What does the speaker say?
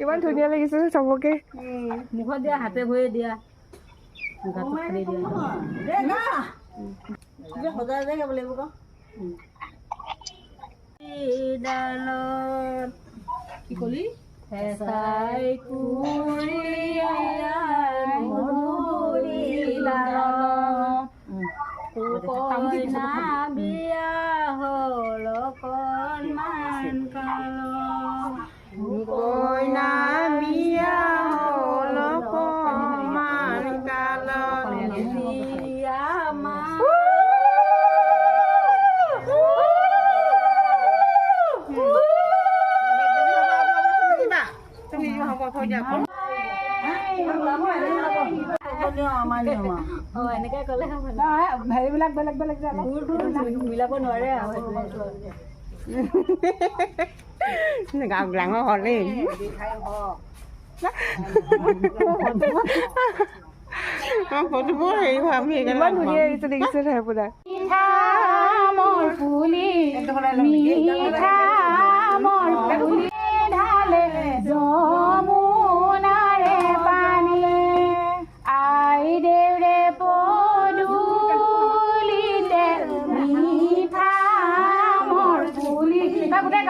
ইমান ধুনীয়া লাগিছে চবকে মুখত দিয়া হাতে ভৰিয়ে দিয়া দিয়া সজাই সজাই গাব লাগিব আকৌ ডালত কি কলি হেঁচাই কুৰিয়াৰ মধুৰি ডালত কইনা বিয়া হেৰিবিলাক বেলেগ বেলেগ। মিলাব নোৱাৰে ডাঙৰ হ'লেই ফটোবোৰ হেৰি হোৱা আমি ইমান ধুনীয়া আহিছে দেখিছে নাই আপোনাৰ মোৰ পুলি মিঠা পুলি তই গোটেই